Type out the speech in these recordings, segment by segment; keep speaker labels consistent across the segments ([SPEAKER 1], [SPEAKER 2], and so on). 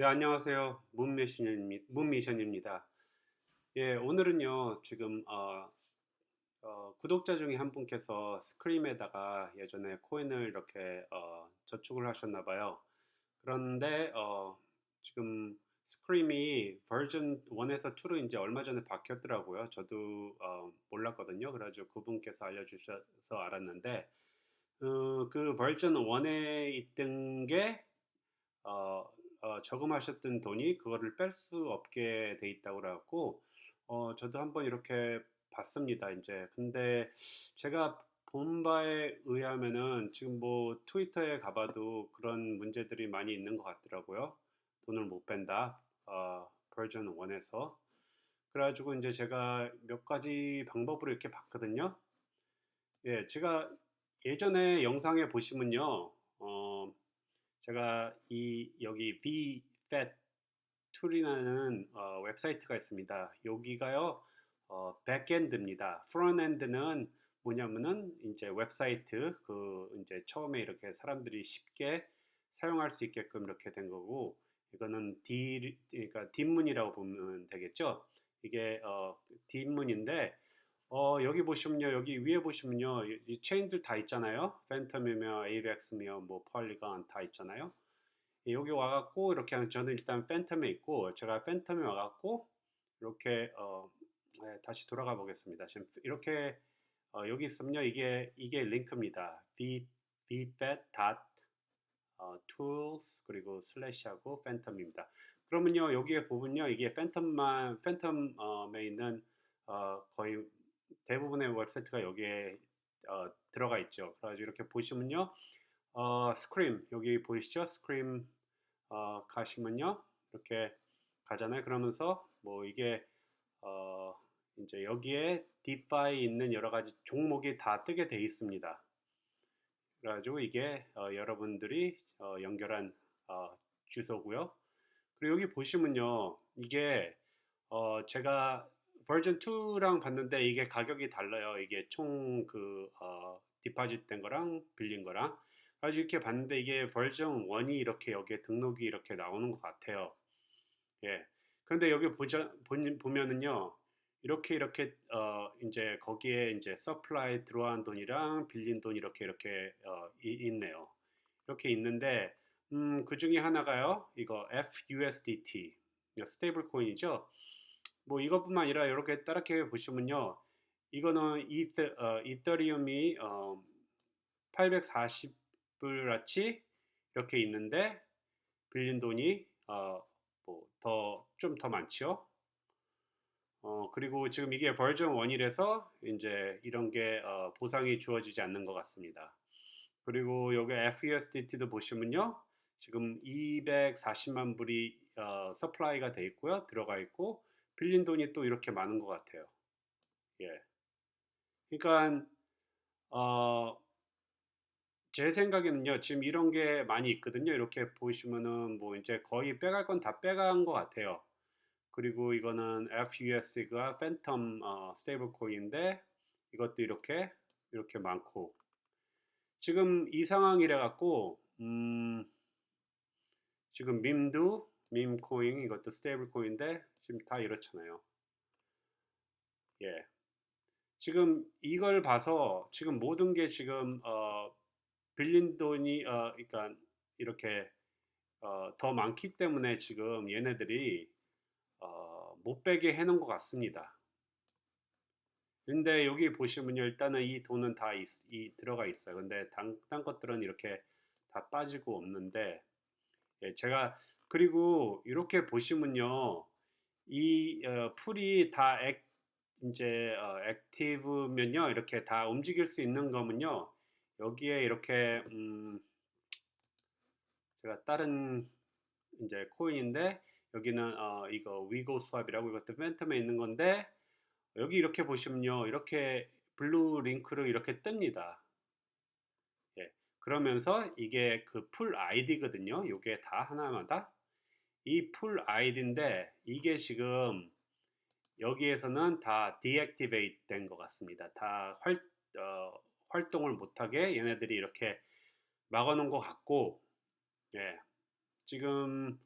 [SPEAKER 1] 네, 안녕하세요. 문미션입니다. 예, 오늘은요, 지금, 어, 어, 구독자 중에 한 분께서 스크림에다가 예전에 코인을 이렇게, 어, 저축을 하셨나 봐요. 그런데, 어, 지금 스크림이 버전 1에서 2로 이제 얼마 전에 바뀌었더라고요. 저도, 어, 몰랐거든요. 그래가지고 그분께서 알려주셔서 알았는데, 어, 그 버전 1에 있던 게, 어, 어, 저금하셨던 돈이 그거를 뺄 수 없게 돼 있다고 그래갖고 어, 저도 한번 이렇게 봤습니다. 이제 근데 제가 본 바에 의하면은 지금 뭐 트위터에 가봐도 그런 문제들이 많이 있는 것 같더라고요. 돈을 못 뺀다. 어, 버전 1에서. 그래가지고 이제 제가 몇 가지 방법으로 이렇게 봤거든요. 예, 제가 예전에 영상에 보시면요. 어, 제가 이 여기 VFAT 툴이라는 어, 웹사이트가 있습니다. 여기가요 어, 백엔드입니다. 프론엔드는 뭐냐면은 이제 웹사이트 그 이제 처음에 이렇게 사람들이 쉽게 사용할 수 있게끔 이렇게 된 거고 이거는 D 그러니까 뒷문이라고 보면 되겠죠. 이게 어, 뒷문인데 어, 여기 보시면요, 여기 위에 보시면요, 이, 이 체인들 다 있잖아요. 팬텀이며, AVX며, 뭐, 폴리건 다 있잖아요. 예, 여기 와갖고, 이렇게, 하면 저는 일단 팬텀에 있고, 제가 팬텀에 와갖고, 이렇게, 어, 네, 다시 돌아가 보겠습니다. 지금 이렇게, 어, 여기 있으면요, 이게, 이게 링크입니다. v, vfat. 어, tools, 그리고 슬래시하고 팬텀입니다. 그러면요, 여기에 보면요, 이게 팬텀만, 팬텀에 있는, 어, 거의 대부분의 웹사이트가 여기에 어, 들어가 있죠. 그래가지고 이렇게 보시면요, 어, 스크림 여기 보이시죠? 스크림 어, 가시면요, 이렇게 가잖아요. 그러면서 뭐 이게 어, 이제 여기에 디파이 있는 여러 가지 종목이 다 뜨게 돼 있습니다. 그래가지고 이게 어, 여러분들이 어, 연결한 어, 주소고요. 그리고 여기 보시면요, 이게 어, 제가 버전 2랑 봤는데 이게 가격이 달라요. 이게 총그 어, 디파짓 된 거랑 빌린 거랑. 그래서 이렇게 봤는데 이게 버전 1이 이렇게 여기에 등록이 이렇게 나오는 것 같아요. 예. 그런데 여기 보자, 보면은요. 이렇게 이렇게 어 이제 거기에 이제 서플라이 들어간 돈이랑 빌린 돈 이렇게 이렇게 어 있네요. 이렇게 있는데 음, 그 중에 하나가요. 이거 FUSDT. 스테이블 코인이죠. 뭐 이것뿐만 아니라 이렇게 따라게 보시면요. 이거는 이더, 어, 이더리움이 어, 840불같이 이렇게 있는데 빌린 돈이 어, 뭐더 좀더 많죠. 어, 그리고 지금 이게 버전 1이라서 이제 이런 게 어, 보상이 주어지지 않는 것 같습니다. 그리고 여기 FUSDT도 보시면요. 지금 240만 불이 어, 서플라이가 돼 있고요. 들어가 있고 빌린 돈이 또 이렇게 많은 것 같아요. 예. 그러니까 어, 제 생각에는요, 지금 이런 게 많이 있거든요. 이렇게 보시면은 뭐 이제 거의 빼갈 건 다 빼간 것 같아요. 그리고 이거는 FUS가 팬텀 어, 스테이블 코인인데 이것도 이렇게 이렇게 많고 지금 이 상황이라 갖고 음, 지금 밈도 밈 코인 이것도 스테이블 코인인데 지금 다 이렇잖아요. 예. 지금 이걸 봐서 지금 모든 게 지금 어, 빌린 돈이 어, 그러니까 이렇게 어, 더 많기 때문에 지금 얘네들이 어, 못 빼게 해놓은 것 같습니다. 근데 여기 보시면요, 일단은 이 돈은 다 있, 이, 들어가 있어요. 근데 단, 딴 것들은 이렇게 다 빠지고 없는데, 예, 제가 그리고 이렇게 보시면요, 이 어, 풀이 다 액, 이제 어, 액티브면요, 이렇게 다 움직일 수 있는 거면요, 여기에 이렇게 음, 제가 다른 이제 코인인데 여기는 어, 이거 위고 수압이라고 이것도 팬텀에 있는 건데 여기 이렇게 보시면요, 이렇게 블루 링크로 이렇게 뜹니다. 예, 그러면서 이게 그 풀 아이디거든요. 이게 다 하나마다 이 풀 아이디인데 이게 지금 여기에서는 다 deactivate 된 것 같습니다. 다 활, 어, 활동을 못하게 얘네들이 이렇게 막아놓은 것 같고, 예, 지금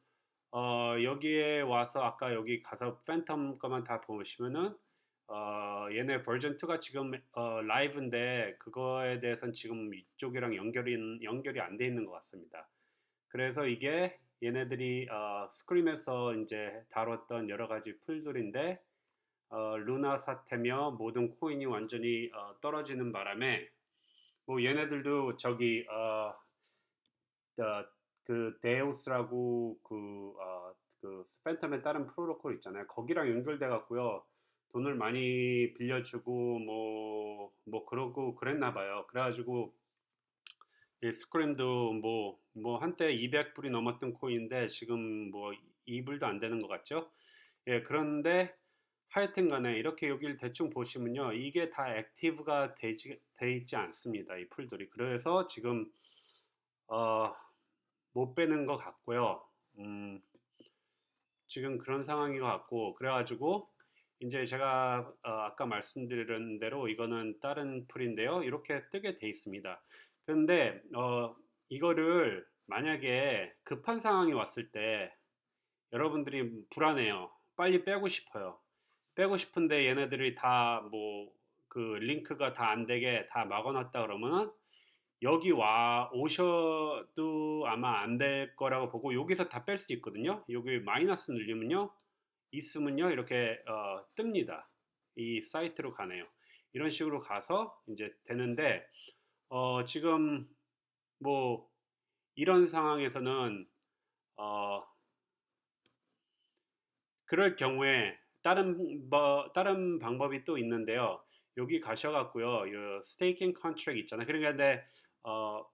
[SPEAKER 1] 어, 여기에 와서 아까 여기 가서 팬텀 거만 다 보시면은 어, 얘네 버전 2가 지금 어, 라이브인데 그거에 대해서는 지금 이쪽이랑 연결이 연결이 안 돼 있는 것 같습니다. 그래서 이게 얘네들이 어, 스크림에서 이제 다뤘던 여러 가지 풀들인데 어, 루나 사태며 모든 코인이 완전히 어, 떨어지는 바람에 뭐 얘네들도 저기 어, 어, 그 데우스라고 그, 어, 그 팬텀의 다른 프로토콜 있잖아요. 거기랑 연결돼 갖고요. 돈을 많이 빌려주고 뭐, 뭐 그러고 그랬나 봐요. 그래가지고 이 스크림도 뭐, 뭐 한때 200불이 넘었던 코인인데 지금 뭐 2불도 안 되는 것 같죠? 예, 그런데 하여튼 간에 이렇게 여기를 대충 보시면요. 이게 다 액티브가 되지, 돼 있지 않습니다. 이 풀들이. 그래서 지금 어, 못 빼는 것 같고요. 음, 지금 그런 상황인 것 같고 그래가지고 이제 제가 어, 아까 말씀드린 대로 이거는 다른 풀인데요. 이렇게 뜨게 돼 있습니다. 그런데 어, 이거를 만약에 급한 상황이 왔을 때 여러분들이 불안해요. 빨리 빼고 싶어요. 빼고 싶은데 얘네들이 다 뭐 그 링크가 다 안 되게 다 막아놨다 그러면은 여기 와 오셔도 아마 안 될 거라고 보고 여기서 다 뺄 수 있거든요. 여기 마이너스 누르면요. 있으면요. 이렇게 어, 뜹니다. 이 사이트로 가네요. 이런 식으로 가서 이제 되는데 어, 지금 뭐 이런 상황에서는 어, 그럴 경우에 다른 뭐 다른 방법이 또 있는데요. 여기 가셔갖고요, 이 스테이킹 컨트랙 있잖아요. 그러니까 어,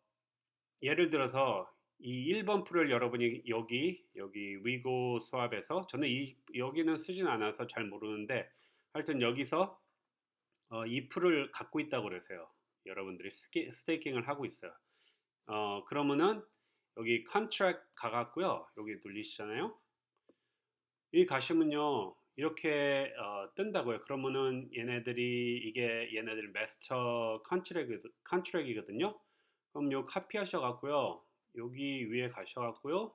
[SPEAKER 1] 예를 들어서 이 1번 풀을 여러분이 여기 여기 위고 수압에서 저는 이 여기는 쓰진 않아서 잘 모르는데 하여튼 여기서 어, 이 풀을 갖고 있다고 그러세요. 여러분들이 스키, 스테이킹을 하고 있어요. 어, 그러면은 여기 컨트랙 가갖고요. 여기 눌리시잖아요. 여기 가시면요. 이렇게 어, 뜬다고요. 그러면은 얘네들이 이게 얘네들 마스터 컨트랙 컨트랙이거든요. 그럼 요 카피 하셔갖고요. 여기 위에 가셔갖고요.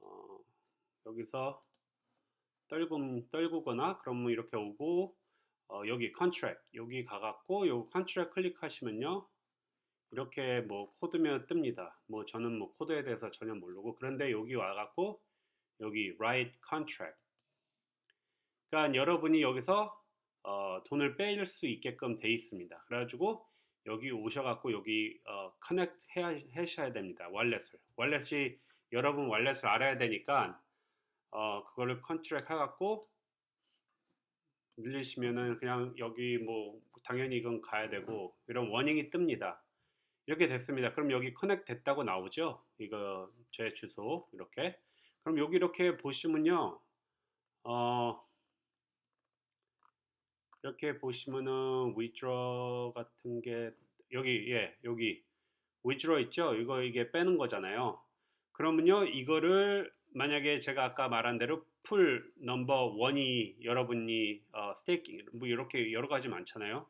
[SPEAKER 1] 어, 여기서 떨금 떨구거나 그러면 이렇게 오고 어, 여기 컨트랙 여기 가갖고 요 컨트랙 클릭하시면요. 이렇게 뭐 코드면 뜹니다. 뭐 저는 뭐 코드에 대해서 전혀 모르고 그런데 여기 와갖고 여기 write contract 그러니까 여러분이 여기서 어, 돈을 뺄수 있게끔 돼 있습니다. 그래가지고 여기 오셔갖고 여기 어, 커넥트 해야, 하셔야 됩니다. 월렛을. 월렛이 여러분 월렛을 알아야 되니까 어, 그거를 컨트랙 해갖고 늘리시면은 그냥 여기 뭐 당연히 이건 가야 되고 이런 워닝이 뜹니다. 이렇게 됐습니다. 그럼 여기 커넥트 됐다고 나오죠? 이거 제 주소 이렇게. 그럼 여기 이렇게 보시면요. 어, 이렇게 보시면은 withdraw 같은 게 여기 예 여기 withdraw 있죠 이거 이게 빼는 거잖아요 그러면요 이거를 만약에 제가 아까 말한 대로 풀 넘버 원이 여러분이 어, 스테이킹 뭐 이렇게 여러 가지 많잖아요.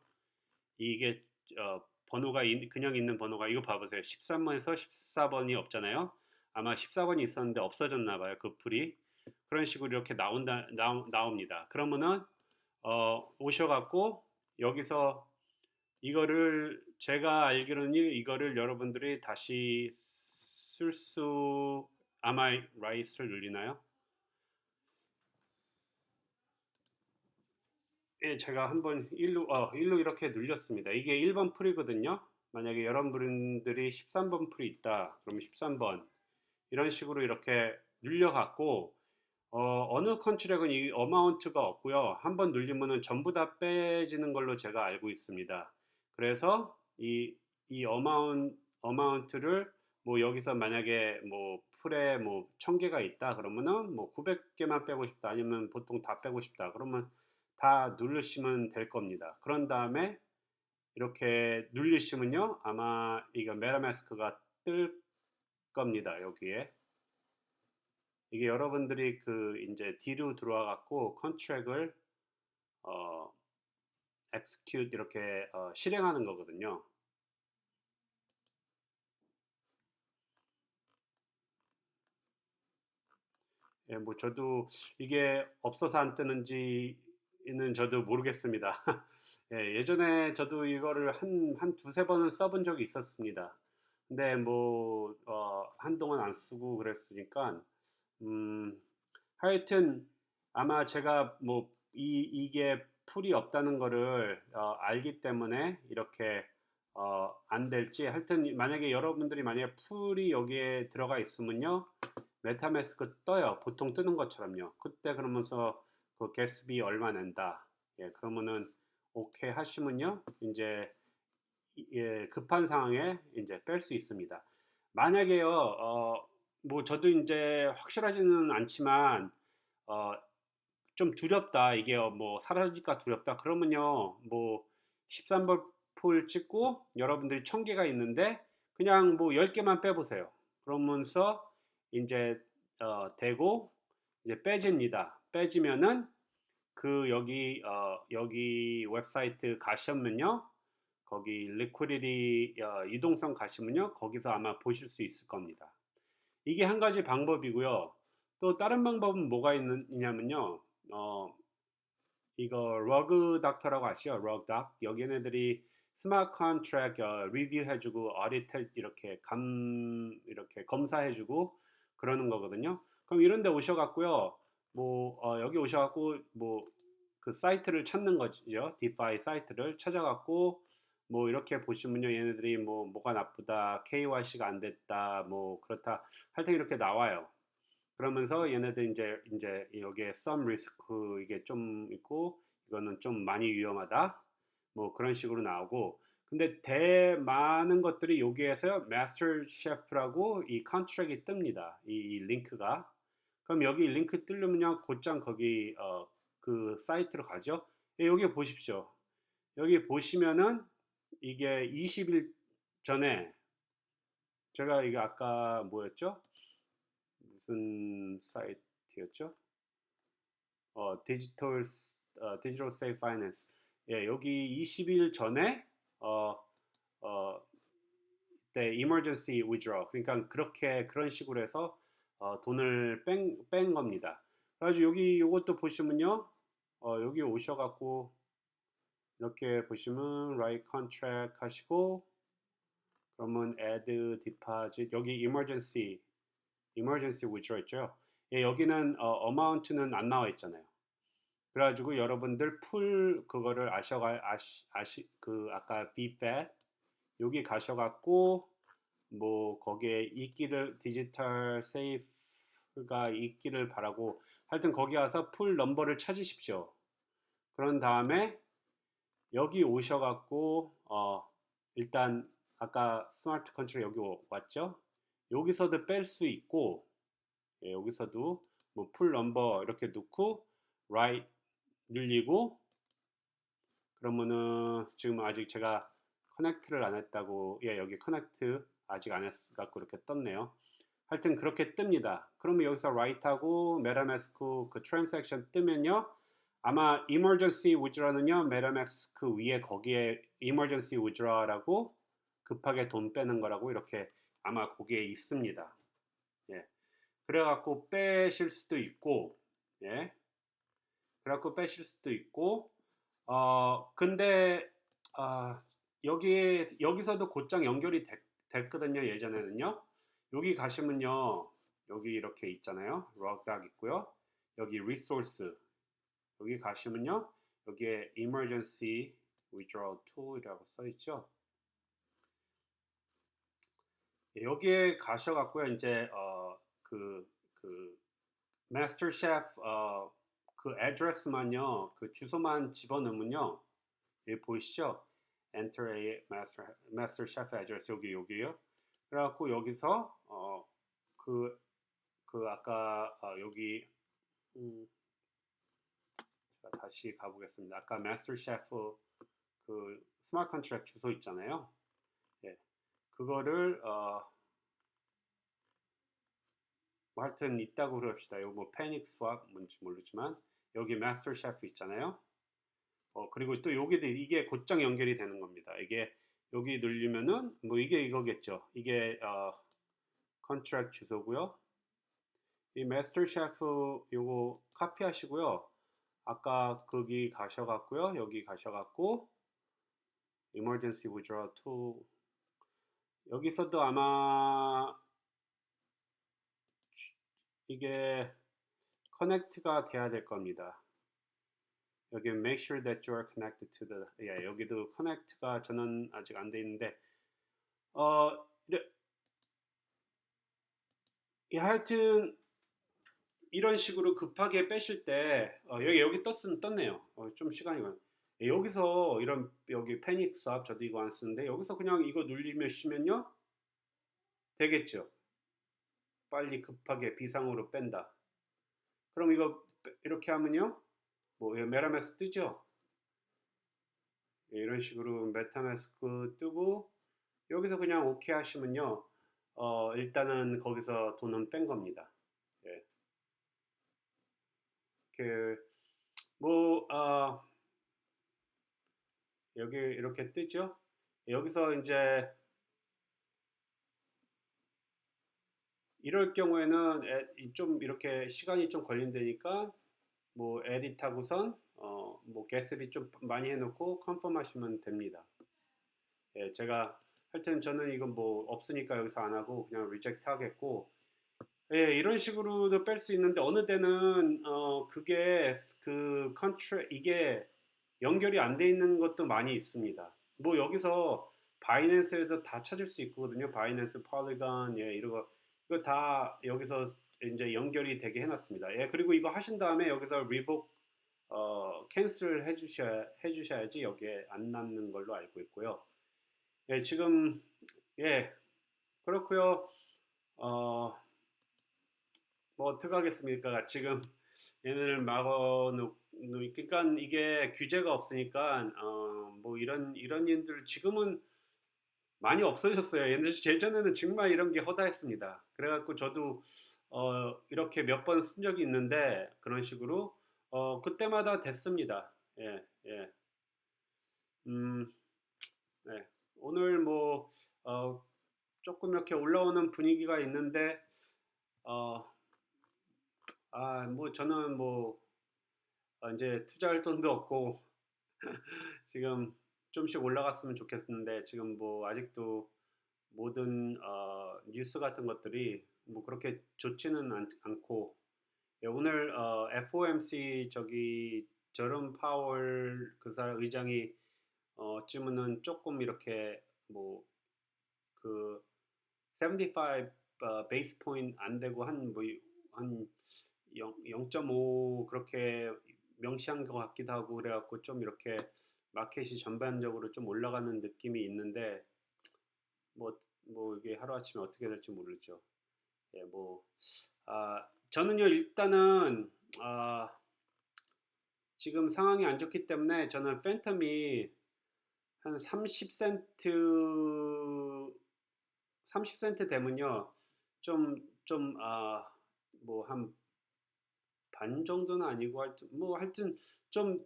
[SPEAKER 1] 이게 어, 번호가 인, 그냥 있는 번호가 이거 봐보세요. 13번에서 14번이 없잖아요. 아마 14번이 있었는데 없어졌나 봐요 그 풀이. 그런 식으로 이렇게 나온다 나오, 나옵니다. 그러면은 어, 오셔갖고 여기서 이거를 제가 알기로는 이거를 여러분들이 다시 쓸 수 아마 라이스를 눌리나요? 예, 제가 한번 일로 어, 일로 이렇게 눌렸습니다. 이게 1번 풀이거든요. 만약에 여러분들이 13번 풀이 있다. 그러면 13번 이런 식으로 이렇게 눌려갖고 어, 어느 컨트랙은 이 어마운트가 없고요. 한번 눌리면은 전부 다 빼지는 걸로 제가 알고 있습니다. 그래서 이, 이 어마운, 어마운트를 뭐 여기서 만약에 뭐 풀에 뭐 1000개가 있다 그러면은 뭐 900개만 빼고 싶다 아니면 보통 다 빼고 싶다 그러면 다 누르시면 될 겁니다. 그런 다음에 이렇게 눌리시면요 아마 이거 메타마스크가 뜰 겁니다 여기에 이게 여러분들이 그 이제 뒤로 들어와 갖고 컨트랙을 어 execute 이렇게 어, 실행하는 거거든요. 예, 뭐 저도 이게 없어서 안 뜨는지 는 저도 모르겠습니다. 예, 예전에 저도 이거를 한, 한 두세 번은 써본 적이 있었습니다. 근데 뭐, 어, 한동안 안 쓰고 그랬으니까, 음, 하여튼 아마 제가 뭐, 이, 이게 풀이 없다는 거를 어, 알기 때문에 이렇게 어, 안 될지 하여튼 만약에 여러분들이 만약에 풀이 여기에 들어가 있으면요 메타매스크 떠요 보통 뜨는 것처럼요 그때 그러면서 그 게스비 얼마 낸다 예 그러면은 오케이 하시면요 이제 예, 급한 상황에 이제 뺄 수 있습니다 만약에요 어, 뭐 저도 이제 확실하지는 않지만 어, 좀 두렵다. 이게 어, 뭐 사라질까 두렵다. 그러면요. 뭐 13번 폴 찍고 여러분들이 1000개가 있는데 그냥 뭐 10개만 빼보세요. 그러면서 이제 어, 되고 이제 빼집니다. 빼지면은 그 여기 어, 여기 웹사이트 가시면요. 거기 liquidity 어, 이동성 가시면요. 거기서 아마 보실 수 있을 겁니다. 이게 한 가지 방법이고요. 또 다른 방법은 뭐가 있냐면요. 어, 이거 러그 닥터라고 아시죠? 러그 닥. 여기 얘네들이 스마트 컨트랙 어, 리뷰해주고 어디트 이렇게 감 이렇게 검사해주고 그러는 거거든요. 그럼 이런데 오셔갖고요. 뭐 어, 여기 오셔갖고 뭐 그 사이트를 찾는 거죠. 디파이 사이트를 찾아갖고 뭐 이렇게 보시면요. 얘네들이 뭐 뭐가 나쁘다, KYC가 안 됐다, 뭐 그렇다. 하여튼 이렇게 나와요. 그러면서 얘네들 이제 이제 여기에 some risk 이게 좀 있고 이거는 좀 많이 위험하다 뭐 그런 식으로 나오고 근데 대 많은 것들이 여기에서 마스터 셰프라고 이 컨트랙이 뜹니다 이, 이, 링크가 그럼 여기 링크 뜨려면요 곧장 거기 어, 그 사이트로 가죠 예, 여기 보십시오 여기 보시면은 이게 20일 전에 제가 이게 아까 뭐였죠 무슨 사이트였죠? 어, 디지털 어, 디지털 세이프 파이낸스. 예, 여기 20일 전에 어, 어, 때 emergency withdraw. 그러니까 그렇게 그런 식으로 해서 어, 돈을 뺀, 뺀 겁니다. 그래가지고 여기 이것도 보시면요. 어, 여기 오셔갖고 이렇게 보시면 write contract 하시고 그러면 add deposit 여기 emergency emergency withdraw 있죠. 예, 여기는 어, amount는 안 나와 있잖아요. 그래가지고 여러분들 풀 그거를 아셔가 아시 아시 그 아까 VFAT 여기 가셔갖고 뭐 거기에 있기를 디지털 세이프가 있기를 바라고 하여튼 거기 가서 풀 넘버를 찾으십시오. 그런 다음에 여기 오셔갖고 어 일단 아까 스마트 컨트롤 여기 왔죠? 여기서도 뺄 수 있고 예, 여기서도 뭐 풀 넘버 이렇게 넣고 right 늘리고 그러면은 지금 아직 제가 커넥트를 안 했다고 예 여기 커넥트 아직 안 했갖고 이렇게 떴네요 하여튼 그렇게 뜹니다 그러면 여기서 write하고 메타마스크 그 트랜잭션 뜨면요 아마 emergency withdraw는요 메타마스크 위에 거기에 emergency withdraw라고 급하게 돈 빼는 거라고 이렇게 아마 거기에 있습니다. 예. 그래갖고 빼실 수도 있고, 예. 그래갖고 빼실 수도 있고, 어, 근데, 어, 여기, 여기서도 곧장 연결이 됐, 됐거든요, 예전에는요. 여기 가시면요, 여기 이렇게 있잖아요. 럭닥 있고요. 여기 resource. 여기 가시면요, 여기에 emergency withdrawal tool이라고 써 있죠. 예, 여기에 가셔갖고요. 이제 어, 그, 그 마스터 셰프 어, 그 애드레스만요. 그 주소만 집어넣으면요. 여기 보이시죠? Enter a master master chef address 여기 여기요. 그래갖고 여기서 어, 그, 그 아까 어, 여기 음, 제가 다시 가보겠습니다. 아까 마스터 셰프 그 스마트 컨트랙 주소 있잖아요. 그거를 어, 뭐 하여튼 있다고 그럽시다. 요거 뭐 패닉 스왑 뭔지 모르지만 여기 마스터 셰프 있잖아요. 어, 그리고 또 여기도 이게 곧장 연결이 되는 겁니다. 이게 여기 누르면은 뭐 이게 이거겠죠. 이게 어, 컨트랙 주소고요. 이 셰프 요거 카피하시고요. 아까 거기 가셔갖고요. 여기 가셔갖고 emergency withdrawal to 여기서도 아마 이게 커넥트가 돼야 될 겁니다. 여기 make sure that you are connected to the 예, 여기도 커넥트가 저는 아직 안 돼 있는데 어 예, 하여튼 이런 식으로 급하게 빼실 때 어, 여기 여기 떴으면 떴네요. 어, 좀 시간이 가. 예, 여기서 이런 여기 패닉 수압 저도 이거 안 쓰는데 여기서 그냥 이거 눌리면 쉬면요 되겠죠. 빨리 급하게 비상으로 뺀다. 그럼 이거 빼- 이렇게 하면요 뭐 예, 메타마스크 뜨죠. 예, 이런 식으로 메타마스크 뜨고 여기서 그냥 오케이 하시면요 어, 일단은 거기서 돈은 뺀 겁니다. 예. 그, 뭐, 아, 여기 이렇게 뜨죠? 여기서 이제 이럴 경우에는 에- 이좀 이렇게 시간이 좀 걸린다니까 뭐 에딧 하고선 어, 뭐 게스비 좀 많이 해놓고 컨펌 하시면 됩니다. 예, 제가 하여튼 저는 이건 뭐 없으니까 여기서 안 하고 그냥 리젝트 하겠고 예, 이런 식으로도 뺄 수 있는데 어느 때는 어 그게 그 컨트레 이게 연결이 안 돼 있는 것도 많이 있습니다. 뭐 여기서 바이낸스에서 다 찾을 수 있거든요. 바이낸스, 폴리건, 예, 이런 거 이거 다 여기서 이제 연결이 되게 해놨습니다. 예, 그리고 이거 하신 다음에 여기서 리복 어 캔슬 해주셔야 해주셔야지 여기에 안 남는 걸로 알고 있고요. 예, 지금 예 그렇고요. 어. 뭐 어떻게 하겠습니까? 지금 얘네를 막어 놓 그러니까 이게 규제가 없으니까 어 뭐 이런 이런 일들 지금은 많이 없어졌어요. 옛날 예전에는 정말 이런 게 허다했습니다. 그래갖고 저도 어 이렇게 몇 번 쓴 적이 있는데 그런 식으로 어 그때마다 됐습니다. 예, 예. 음, 네. 오늘 뭐 어, 조금 이렇게 올라오는 분위기가 있는데 어, 아, 뭐 저는 뭐 어, 이제 투자할 돈도 없고 지금 좀씩 올라갔으면 좋겠는데 지금 뭐 아직도 모든 어, 뉴스 같은 것들이 뭐 그렇게 좋지는 않, 않고 예, 오늘 어, FOMC 저기 저런 파월 그 사람 의장이 어, 쯤은 조금 이렇게 뭐그 75 어, 베이스 포인트 안 되고 한뭐한 0.5 그렇게 명시한 것 같기도 하고 그래갖고 좀 이렇게 마켓이 전반적으로 좀 올라가는 느낌이 있는데 뭐, 뭐 이게 하루아침에 어떻게 될지 모르죠. 예, 뭐, 아, 저는요, 일단은, 아, 지금 상황이 안 좋기 때문에 저는 팬텀이 한 30센트, 30센트 되면요, 좀, 좀, 아, 뭐, 한 반 정도는 아니고 하여튼 뭐 하여튼 좀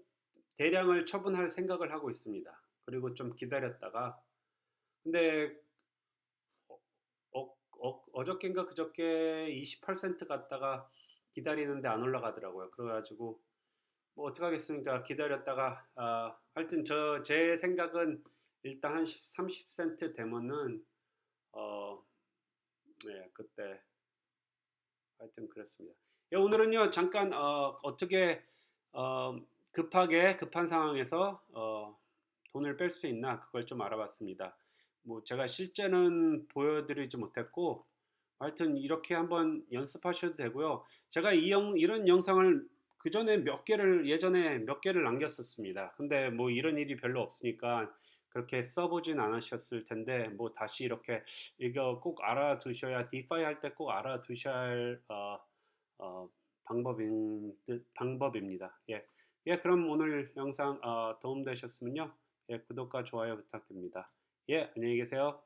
[SPEAKER 1] 대량을 처분할 생각을 하고 있습니다. 그리고 좀 기다렸다가 근데 어, 어, 어, 어저께인가 그저께 28센트 갔다가 기다리는데 안 올라가더라고요. 그래가지고 뭐 어떡하겠습니까? 기다렸다가 아, 하여튼 저 제 생각은 일단 한 30센트 되면은 어, 네, 그때 하여튼 그렇습니다. 예, 오늘은요 잠깐 어, 어떻게 어, 급하게 급한 상황에서 어, 돈을 뺄 수 있나 그걸 좀 알아봤습니다. 뭐 제가 실제는 보여드리지 못했고 하여튼 이렇게 한번 연습하셔도 되고요. 제가 이 영, 이런 영상을 그 전에 몇 개를 예전에 몇 개를 남겼었습니다. 근데 뭐 이런 일이 별로 없으니까 그렇게 써보진 않으셨을 텐데 뭐 다시 이렇게 이거 꼭 알아두셔야 디파이 할 때 꼭 알아두셔야 할 어, 어, 방법인 듯 방법입니다. 예, 예, 그럼 오늘 영상 어, 도움 되셨으면요, 예, 구독과 좋아요 부탁드립니다. 예, 안녕히 계세요.